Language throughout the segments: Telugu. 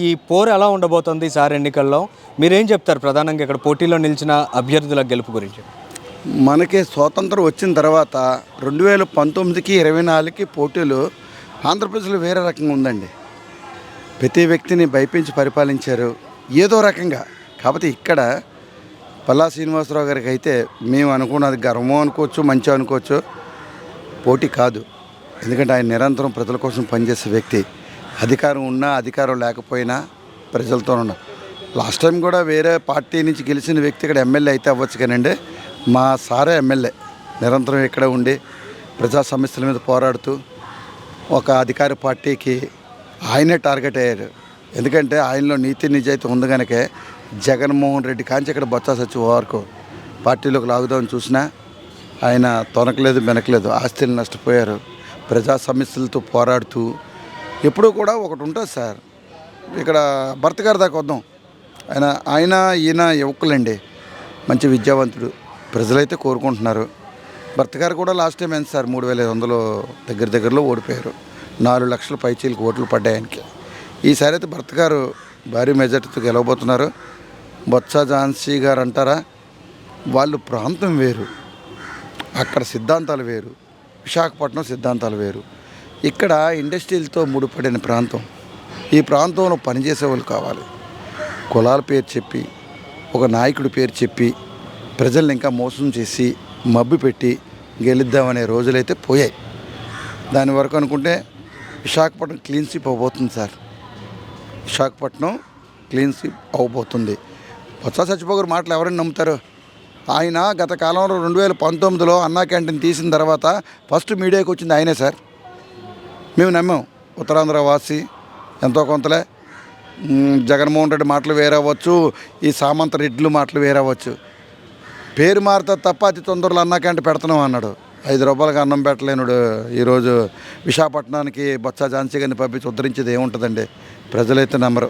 ఈ పోరు ఎలా ఉండబోతుంది సార్ ఎన్నికల్లో? మీరేం చెప్తారు? ప్రధానంగా ఇక్కడ పోటీలో నిలిచిన అభ్యర్థుల గెలుపు గురించి. మనకి స్వాతంత్రం వచ్చిన తర్వాత రెండు వేల పంతొమ్మిదికి ఇరవై నాలుగుకి పోటీలు ఆంధ్రప్రదేశ్లో వేరే రకంగా ఉందండి. ప్రతి వ్యక్తిని భయపించి పరిపాలించారు. ఏదో రకంగా. కాకపోతే ఇక్కడ పల్లా శ్రీనివాసరావు గారికి అయితే మేము అనుకున్నది గర్వం అనుకోవచ్చు మంచి అనుకోవచ్చు. పోటీ కాదు. ఎందుకంటే ఆయన నిరంతరం ప్రజల కోసం పనిచేసే వ్యక్తి. అధికారం ఉన్నా అధికారం లేకపోయినా ప్రజలతో ఉన్నా లాస్ట్ టైం కూడా వేరే పార్టీ నుంచి గెలిచిన వ్యక్తి ఇక్కడ ఎమ్మెల్యే అయితే అవ్వచ్చు కానండి. మా సారే ఎమ్మెల్యే. నిరంతరం ఇక్కడ ఉండి ప్రజా సమస్యల మీద పోరాడుతూ ఒక అధికార పార్టీకి ఆయనే టార్గెట్ అయ్యారు. ఎందుకంటే ఆయనలో నీతి నిజాయితీ ఉంది కనుకే జగన్మోహన్ రెడ్డి కాంచి ఇక్కడ బొత్స సచివ వరకు పార్టీలోకి లాగుదామని చూసినా ఆయన తొనకలేదు వెనకలేదు ఆస్తులు నష్టపోయారు. ప్రజా సమస్యలతో పోరాడుతూ ఎప్పుడూ కూడా ఒకటి ఉంటుంది సార్. ఇక్కడ భర్త గారి దాకా వద్దాం. ఆయన ఆయన ఈయన యువకులండి. మంచి విద్యావంతుడు. ప్రజలైతే కోరుకుంటున్నారు. భర్త గారు కూడా లాస్ట్ టైం ఎంత సార్? మూడు వేల ఐదు వందలు దగ్గర దగ్గరలో ఓడిపోయారు. నాలుగు లక్షల పైచీలకు ఓట్లు పడ్డాయి ఆయనకి. ఈసారి అయితే భర్త గారు భారీ మెజార్టీతో గెలవబోతున్నారు. బొత్స ఝాన్సీ గారు అంటారా? వాళ్ళు ప్రాంతం వేరు. అక్కడ సిద్ధాంతాలు వేరు. విశాఖపట్నం సిద్ధాంతాలు వేరు. ఇక్కడ ఇండస్ట్రీలతో ముడిపడిన ప్రాంతం. ఈ ప్రాంతంలో పనిచేసే వాళ్ళు కావాలి. కులాల పేరు చెప్పి ఒక నాయకుడి పేరు చెప్పి ప్రజల్ని ఇంకా మోసం చేసి మబ్బు పెట్టి గెలుద్దామనే రోజులైతే పోయాయి. దాని వరకు అనుకుంటే విశాఖపట్నం క్లీన్ స్వీప్ అవబోతుంది సార్. విశాఖపట్నం క్లీన్ స్వీప్ అవబోతుంది. బొత్స సత్యబాబు మాటలు ఎవరైనా నమ్ముతారు? ఆయన గత కాలంలో రెండు వేల పంతొమ్మిదిలో అన్నా క్యాంటీన్ తీసిన తర్వాత ఫస్ట్ మీడియాకి వచ్చింది ఆయనే సార్. మేము నమ్మాం. ఉత్తరాంధ్ర వాసి ఎంతో కొంతలే. జగన్మోహన్ రెడ్డి మాటలు వేరవచ్చు ఈ సామంత రెడ్లు మాటలు వేరవచ్చు పేరు మారుతా తప్ప అతి తొందరలో అన్నాకంటే పెడతాం పెడుతున్నాం అన్నాడు. ఐదు రూపాయలకి అన్నం పెట్టలేనుడు. ఈరోజు విశాఖపట్నానికి బొత్స ఝాన్సీ గారిని పంపించి ఉద్ధరించేది ఏముంటుందండి? ప్రజలైతే నమ్మరు.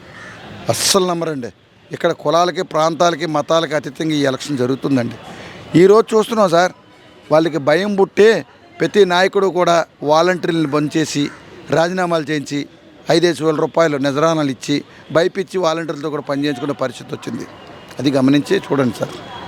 అస్సలు నమ్మరండి. ఇక్కడ కులాలకి ప్రాంతాలకి మతాలకి అతీతంగా ఈ ఎలక్షన్ జరుగుతుందండి. ఈరోజు చూస్తున్నాం సార్ వాళ్ళకి భయం పుట్టి ప్రతి నాయకుడు కూడా వాలంటీర్లను బంద్ చేసి రాజీనామాలు చేయించి ఐదేసి వేల రూపాయలు నిజరానాలు ఇచ్చి భయపిచ్చి వాలంటీర్లతో కూడా పనిచేయించుకునే పరిస్థితి వచ్చింది. అది గమనించి చూడండి సార్.